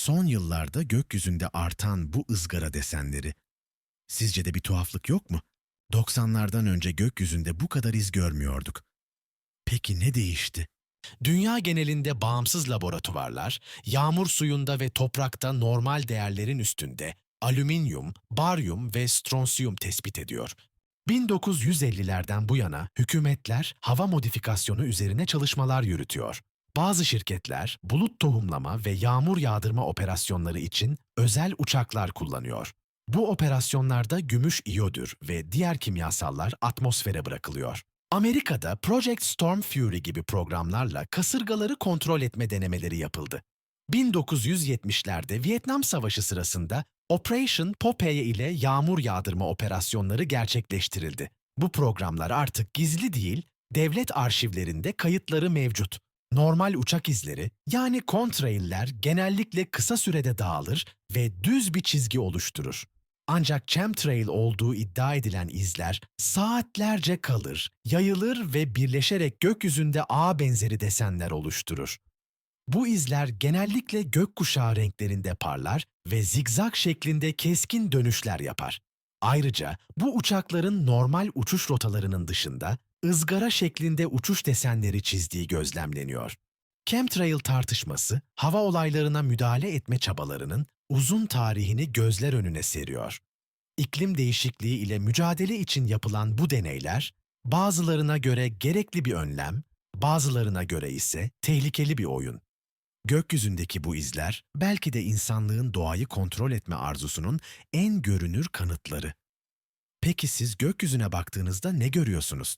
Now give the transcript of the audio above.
Son yıllarda gökyüzünde artan bu ızgara desenleri. Sizce de bir tuhaflık yok mu? 90'lardan önce gökyüzünde bu kadar iz görmüyorduk. Peki ne değişti? Dünya genelinde bağımsız laboratuvarlar, yağmur suyunda ve toprakta normal değerlerin üstünde alüminyum, baryum ve stronsiyum tespit ediyor. 1950'lerden bu yana hükümetler hava modifikasyonu üzerine çalışmalar yürütüyor. Bazı şirketler bulut tohumlama ve yağmur yağdırma operasyonları için özel uçaklar kullanıyor. Bu operasyonlarda gümüş iyodür ve diğer kimyasallar atmosfere bırakılıyor. Amerika'da Project Storm Fury gibi programlarla kasırgaları kontrol etme denemeleri yapıldı. 1970'lerde Vietnam Savaşı sırasında Operation Popeye ile yağmur yağdırma operasyonları gerçekleştirildi. Bu programlar artık gizli değil, devlet arşivlerinde kayıtları mevcut. Normal uçak izleri yani contrail'ler genellikle kısa sürede dağılır ve düz bir çizgi oluşturur. Ancak chemtrail olduğu iddia edilen izler saatlerce kalır, yayılır ve birleşerek gökyüzünde ağ benzeri desenler oluşturur. Bu izler genellikle gökkuşağı renklerinde parlar ve zigzag şeklinde keskin dönüşler yapar. Ayrıca bu uçakların normal uçuş rotalarının dışında ızgara şeklinde uçuş desenleri çizdiği gözlemleniyor. Chemtrail tartışması, hava olaylarına müdahale etme çabalarının uzun tarihini gözler önüne seriyor. İklim değişikliği ile mücadele için yapılan bu deneyler, bazılarına göre gerekli bir önlem, bazılarına göre ise tehlikeli bir oyun. Gökyüzündeki bu izler belki de insanlığın doğayı kontrol etme arzusunun en görünür kanıtları. Peki siz gökyüzüne baktığınızda ne görüyorsunuz?